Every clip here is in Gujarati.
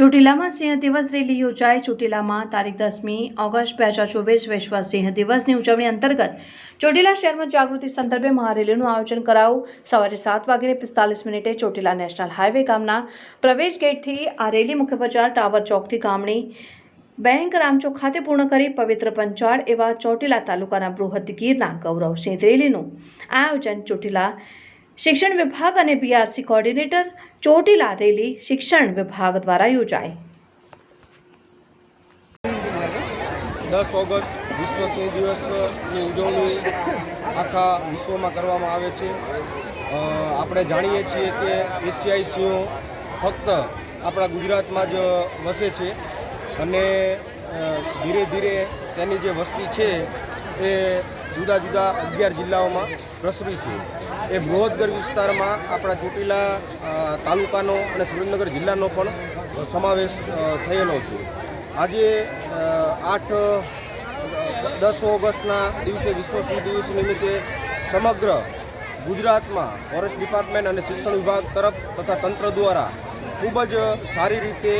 ચોટીલામાં સિંહ દિવસ રેલી યોજાઈ. ચોટીલામાં તારીખ દસમી ઓગસ્ટ બે હજાર ચોવીસ વિશ્વ સિંહ દિવસની ઉજવણી અંતર્ગત ચોટીલા શહેરમાં જાગૃતિ સંદર્ભે મહારેલીનું આયોજન કરાયું. સવારે સાત વાગ્યે પિસ્તાલીસ મિનિટે ચોટીલા નેશનલ હાઈવે ગામના પ્રવેશ ગેટથી આ રેલી મુખ્ય બજાર ટાવર ચોકથી ગામની બેંક રામચોક ખાતે પૂર્ણ કરી પવિત્ર પંચાળ એવા ચોટીલા તાલુકાના બૃહદ ગીરના ગૌરવસિંહ રેલીનું આયોજન ચોટીલા શિક્ષણ વિભાગ અને બીઆરસી કોર્ડિનેટર ચોટીલા રેલી શિક્ષણ વિભાગ દ્વારા યોજાઈ. દસ ઓગસ્ટ વિશ્વ સિંહ દિવસની ઉજવણી આખા વિશ્વમાં કરવામાં આવે છે. આપણે જાણીએ છીએ કે એશિયાઈ સિંહો ફક્ત આપણા ગુજરાતમાં જ વસે છે અને ધીરે ધીરે તેની જે વસ્તી છે એ જુદા જુદા અગિયાર જિલ્લાઓમાં પ્રસરી છે. એ બૃહદગઢ વિસ્તારમાં આપણા ચોટીલા તાલુકાનો અને સુરેન્દ્રનગર જિલ્લાનો પણ સમાવેશ થયેલો છે. આજે આઠ, દસ ઓગસ્ટના દિવસે વિશ્વ સિંહ દિવસ નિમિત્તે સમગ્ર ગુજરાતમાં ફોરેસ્ટ ડિપાર્ટમેન્ટ અને શિક્ષણ વિભાગ તરફ તથા તંત્ર દ્વારા ખૂબ જ સારી રીતે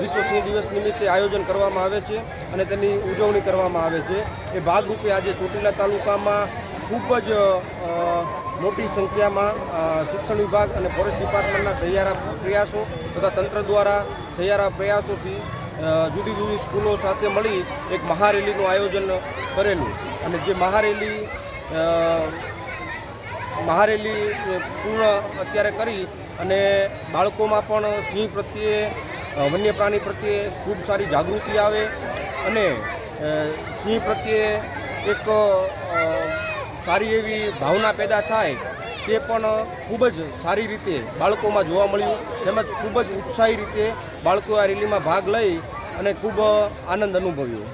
વિશ્વ સિંહ દિવસ નિમિત્તે આયોજન કરવામાં આવે છે અને તેની ઉજવણી કરવામાં આવે છે. એ ભાગરૂપે આજે ચોટીલા તાલુકામાં ખૂબ જ મોટી સંખ્યામાં શિક્ષણ વિભાગ અને ફોરેસ્ટ ડિપાર્ટમેન્ટના સહિયારા પ્રયાસો તથા તંત્ર દ્વારા સહિયારા પ્રયાસોથી જુદી જુદી સ્કૂલો સાથે મળી એક મહારેલીનું આયોજન કરેલું. અને જે મહારેલી મહારેલી પૂર્ણ અત્યારે કરી અને બાળકોમાં પણ સિંહ પ્રત્યે વન્ય પ્રાણી પ્રત્યે ખૂબ સારી જાગૃતિ આવે અને સિંહ પ્રત્યે એક સારી એવી ભાવના પેદા થાય તે પણ ખૂબ જ સારી રીતે બાળકોમાં જોવા મળ્યું. તેમજ ખૂબ જ ઉત્સાહી રીતે બાળકો આ રેલીમાં ભાગ લઈ અને ખૂબ આનંદ અનુભવ્યો.